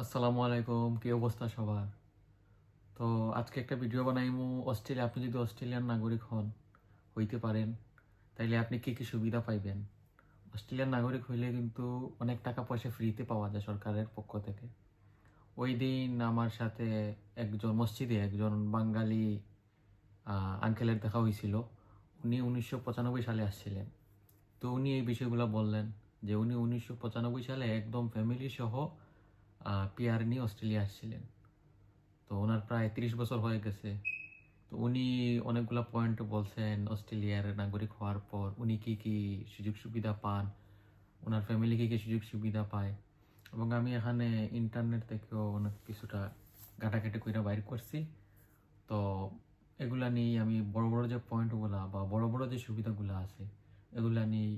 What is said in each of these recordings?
আসসালামু আলাইকুম, কি অবস্থা সবার? তো আজকে একটা ভিডিও বানাইমু। অস্ট্রেলিয়া, আপনি যদি অস্ট্রেলিয়ান নাগরিক হন, হইতে পারেন। তাইলে আপনি কি কি সুবিধা পাইবেন? অস্ট্রেলিয়ান নাগরিক হইলে কিন্তু অনেক টাকা পয়সা ফ্রিতে পাওয়া যায় সরকারের পক্ষ থেকে। ওই দিন আমার সাথে একজন মসজিদে একজন বাঙালি আঙ্কেলের দেখা হয়েছিল উনি উনিশশো পঁচানব্বই সালে আসছিলেন। তো উনি এই বিষয়গুলো বললেন যে উনি উনিশশো পঁচানব্বই সালে একদম ফ্যামিলি সহ পিআর নিয়ে অস্ট্রেলিয়া আসছিলেন। তো ওনার প্রায় তিরিশ বছর হয়ে গেছে। তো উনি অনেকগুলো পয়েন্ট বলছেন অস্ট্রেলিয়ার নাগরিক হওয়ার পর উনি কী কী সুযোগ সুবিধা পান, ওনার ফ্যামিলি কী কী সুযোগ সুবিধা পায়। এবং আমি এখানে ইন্টারনেট থেকেও অনেক কিছুটা ঘাটাঘাটি করে বাইর করছি। তো এগুলা নিয়েই আমি বড় বড় যে পয়েন্টগুলা বা বড় বড় যে সুবিধাগুলো আছে, এগুলা নিয়েই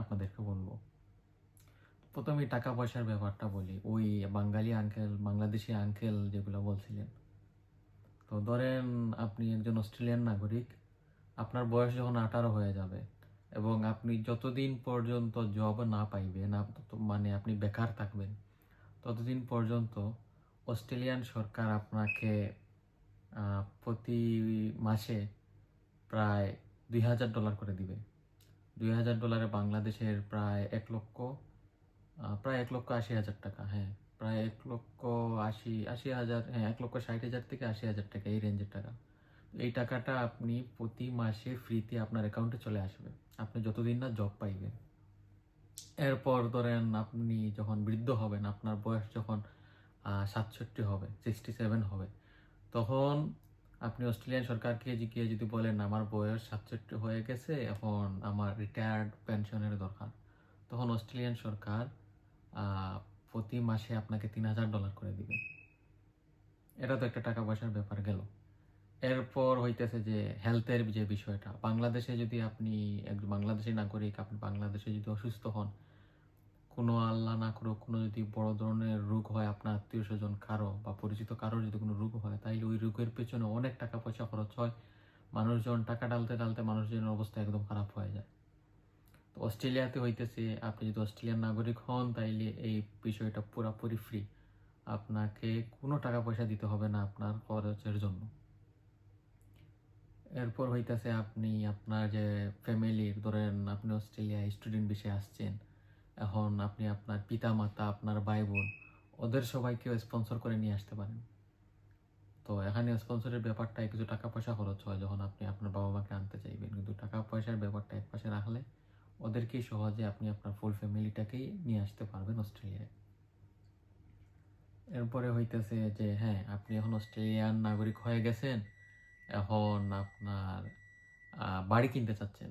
আপনাদেরকে বলব। প্রথমে টাকা পয়সার ব্যাপারটা বলি। ওই বাঙালি আঙ্কেল বাংলাদেশি আঙ্কেল যেগুলো বলছিলেন। তো ধরেন আপনি একজন অস্ট্রেলিয়ান নাগরিক, আপনার বয়স যখন আঠারো হয়ে যাবে এবং আপনি যতদিন পর্যন্ত জব না পাইবেন মানে আপনি বেকার থাকবেন, ততদিন পর্যন্ত অস্ট্রেলিয়ান সরকার আপনাকে প্রতি মাসে প্রায় দুই হাজার ডলার করে দিবে। দুই হাজার ডলারে বাংলাদেশের প্রায় এক লক্ষ প্রায় এক লক্ষ আশি হাজার টাকা হ্যাঁ। প্রায় এক লক্ষ আশি আশি হাজার হ্যাঁ এক লক্ষ ষাট হাজার থেকে আশি হাজার টাকা এই রেঞ্জের টাকা। এই টাকাটা আপনি প্রতি মাসে ফ্রিতে আপনার অ্যাকাউন্টে চলে আসবে। আপনি যতদিন না জব পাইবেন। এরপর ধরেন আপনি যখন বৃদ্ধ হবেন, আপনার বয়স যখন সাতষট্টি হবে সিক্সটি সেভেন হবে, তখন আপনি অস্ট্রেলিয়ান সরকারকে গিয়ে যদি বলেন, আমার বয়স সাতষট্টি হয়ে গেছে, এখন আমার রিটায়ার্ড পেনশনের দরকার, তখন অস্ট্রেলিয়ান সরকার প্রতি মাসে আপনাকে তিন হাজার ডলার করে দিবে। এটা তো একটা টাকা পয়সার ব্যাপার গেল। এরপর হইতেছে যে হেলথের যে বিষয়টা, বাংলাদেশে যদি আপনি একজন বাংলাদেশি নাগরিক, আপনি বাংলাদেশে যদি অসুস্থ হন, কোনো আল্লাহ না করুক, কোনো যদি বড় ধরনের রোগ হয় আপনার আত্মীয় স্বজন কারও বা পরিচিত কারোর যদি কোনো রোগ হয়, তাইলে ওই রোগের পেছনে অনেক টাকা পয়সা খরচ হয়। মানুষজন টাকা ডালতে ডালতে মানুষজনের অবস্থা একদম খারাপ হয়ে যায়। অস্ট্রেলিয়াতে হইতেছে, আপনি যদি অস্ট্রেলিয়ান নাগরিক হন, তাইলে এই বিষয়টা পুরোপুরি ফ্রি আপনাকে কোনো টাকা পয়সা দিতে হবে না আপনার খরচের জন্য। এরপর হইতেছে আপনি, আপনার যে ফ্যামিলির ধরেন আপনি অস্ট্রেলিয়ায় স্টুডেন্ট বিষয়ে আসছেন, এখন আপনি আপনার পিতা মাতা আপনার ভাই বোন ওদের সবাইকেও স্পন্সর করে নিয়ে আসতে পারেন। তো এখানে স্পন্সরের ব্যাপারটায় কিছু টাকা পয়সা খরচ হয়, যখন আপনি আপনার বাবা মাকে আনতে চাইবেন। কিন্তু টাকা পয়সার ব্যাপারটা এক পাশে রাখলে ওদেরকেই সহজে আপনি আপনার ফুল ফ্যামিলিটাকেই নিয়ে আসতে পারবেন অস্ট্রেলিয়ায়। এরপরে হইতেছে যে হ্যাঁ আপনি এখন অস্ট্রেলিয়ান নাগরিক হয়ে গেছেন, এখন আপনার বাড়ি কিনতে চাচ্ছেন।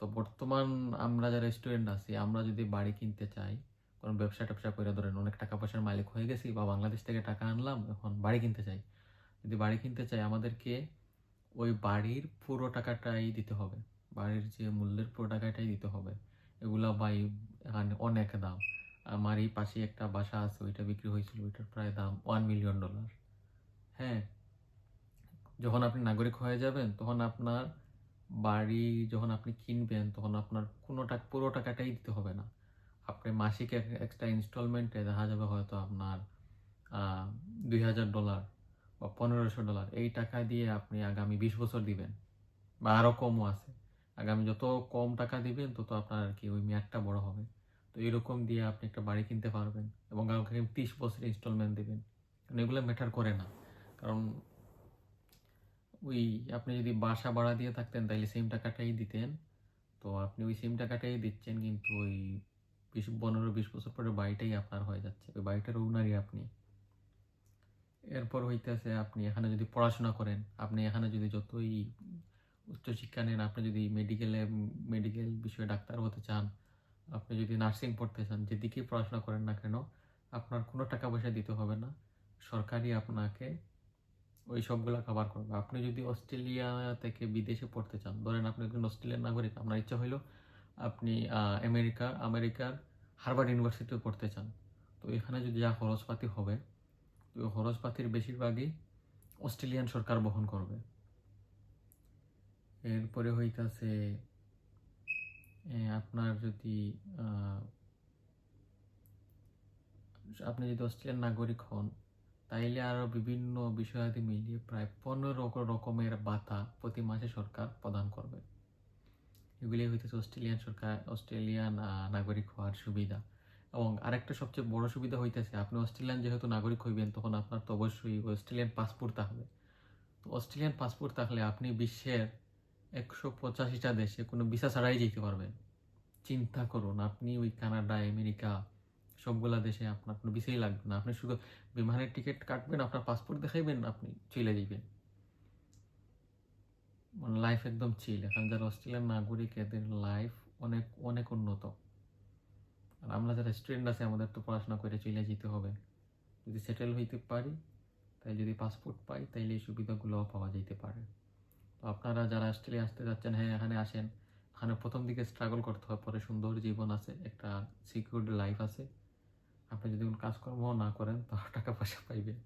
তো বর্তমান আমরা যারা স্টুডেন্ট আছি, আমরা যদি বাড়ি কিনতে চাই, কোনো ব্যবসা ট্যাবসা করে ধরেন অনেক টাকা পয়সার মালিক হয়ে গেছি বা বাংলাদেশ থেকে টাকা আনলাম, এখন বাড়ি কিনতে চাই। যদি বাড়ি কিনতে চাই, আমাদেরকে ওই বাড়ির পুরো টাকাটাই দিতে হবে। বাড়ির যে মূল্যের পুরো টাকাটাই দিতে হবে। এগুলা বাই এখানে অনেক দাম। আমার এই পাশে একটা বাসা আছে, ওইটা বিক্রি হয়েছিল, ওইটার প্রায় দাম ওয়ান মিলিয়ন ডলার হ্যাঁ যখন আপনি নাগরিক হয়ে যাবেন, তখন আপনার বাড়ি যখন আপনি কিনবেন, তখন আপনার কোনো টাকা, পুরো টাকাটাই দিতে হবে না। আপনি মাসিক এক্সট্রা ইনস্টলমেন্টে দেখা যাবে হয়তো আপনার দুই হাজার ডলার বা পনেরোশো ডলার এই টাকা দিয়ে আপনি আগামী বিশ বছর দিবেন বা আরও কমও আছে। আগামী যত কম টাকা দিবেন, তত আপনার আর কি ওই মেয়াদটা বড় হবে। তো এরকম দিয়ে আপনি একটা বাড়ি কিনতে পারবেন এবং আগামী তিরিশ বছর ইনস্টলমেন্ট দেবেন। কারণ এগুলো ম্যাটার করে না। কারণ ওই আপনি যদি বাসা ভাড়া দিয়ে থাকতেন তাহলে সেম টাকাটাই দিতেন। তো আপনি ওই সেম টাকাটাই দিচ্ছেন, কিন্তু ওই বিশ, পনেরো, বিশ বছর পরে বাড়িটাই আপনার হয়ে যাচ্ছে। ওই বাড়িটার ওনারই আপনি। এরপর হইতেছে আপনি এখানে যদি পড়াশোনা করেন, আপনি এখানে যদি যতই উচ্চশিক্ষা নেন, আপনি যদি মেডিকেলে মেডিকেল বিষয়ে ডাক্তার হতে চান, আপনি যদি নার্সিং পড়তে চান, যেদিকেই পড়াশোনা করেন না কেন, আপনার কোনো টাকা পয়সা দিতে হবে না। সরকারই আপনাকে ওই সবগুলা কভার করবে। আপনি যদি অস্ট্রেলিয়া থেকে বিদেশে পড়তে চান, ধরেন আপনি একজন অস্ট্রেলিয়ান নাগরিক, আপনার ইচ্ছা হইল আপনি আমেরিকা, আমেরিকার হার্ভার্ড ইউনিভার্সিটিতে পড়তে চান, তো এখানে যদি যা খরচপাতি হবে, তো খরচপাতির বেশিরভাগই অস্ট্রেলিয়ান সরকার বহন করবে। এরপরে হইতাছে আপনার যদি আপনি যদি অস্ট্রেলিয়ান নাগরিক হন, তাইলে আরও বিভিন্ন বিষয়াদি মিলিয়ে প্রায় পনেরো রকমের বাতা প্রতি মাসে সরকার প্রদান করবে। এগুলি হইতেছে অস্ট্রেলিয়ান সরকার, অস্ট্রেলিয়ান নাগরিক হওয়ার সুবিধা। এবং আরেকটা সবচেয়ে বড় সুবিধা হইতেছে, আপনি অস্ট্রেলিয়ান যেহেতু নাগরিক হইবেন, তখন আপনার তো অবশ্যই অস্ট্রেলিয়ান পাসপোর্ট থাকবে। তো অস্ট্রেলিয়ান পাসপোর্ট থাকলে আপনি বিশ্বের একশো পঁচাশিটা দেশে কোনো ভিসা ছাড়াই যেতে পারবেন চিন্তা করুন, আপনি ওই কানাডা, আমেরিকা, সবগুলা দেশে আপনার কোনো ভিসাই লাগবে না। আপনি শুধু বিমানের টিকিট কাটবেন, আপনার পাসপোর্ট দেখাইবেন, আপনি চলে যাইবেন। মানে লাইফ একদম চিল এখন যারা অস্ট্রেলিয়ান নাগরিক, এদের লাইফ অনেক অনেক উন্নত। আর আমরা যারা স্টুডেন্ট আছে, আমাদের তো পড়াশোনা করে চলে যেতে হবে। যদি সেটেল হইতে পারি, তাই যদি পাসপোর্ট পাই, তাইলে এই সুবিধাগুলোও পাওয়া যেতে পারে। তো আপনারা যারা অস্ট্রেলিয়া আসতে যাচ্ছেন হ্যাঁ এখানে আসেন। এখানে প্রথম দিকে স্ট্রাগল করতে হয়, পরে সুন্দর জীবন আছে, একটা সিকিউরড লাইফ আছে। আপনি যদি কোনো কাজকর্ম না করেন তাহলে টাকা পয়সা পাইবেন।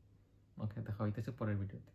ওকে, দেখা হইতেছে পরের ভিডিওতে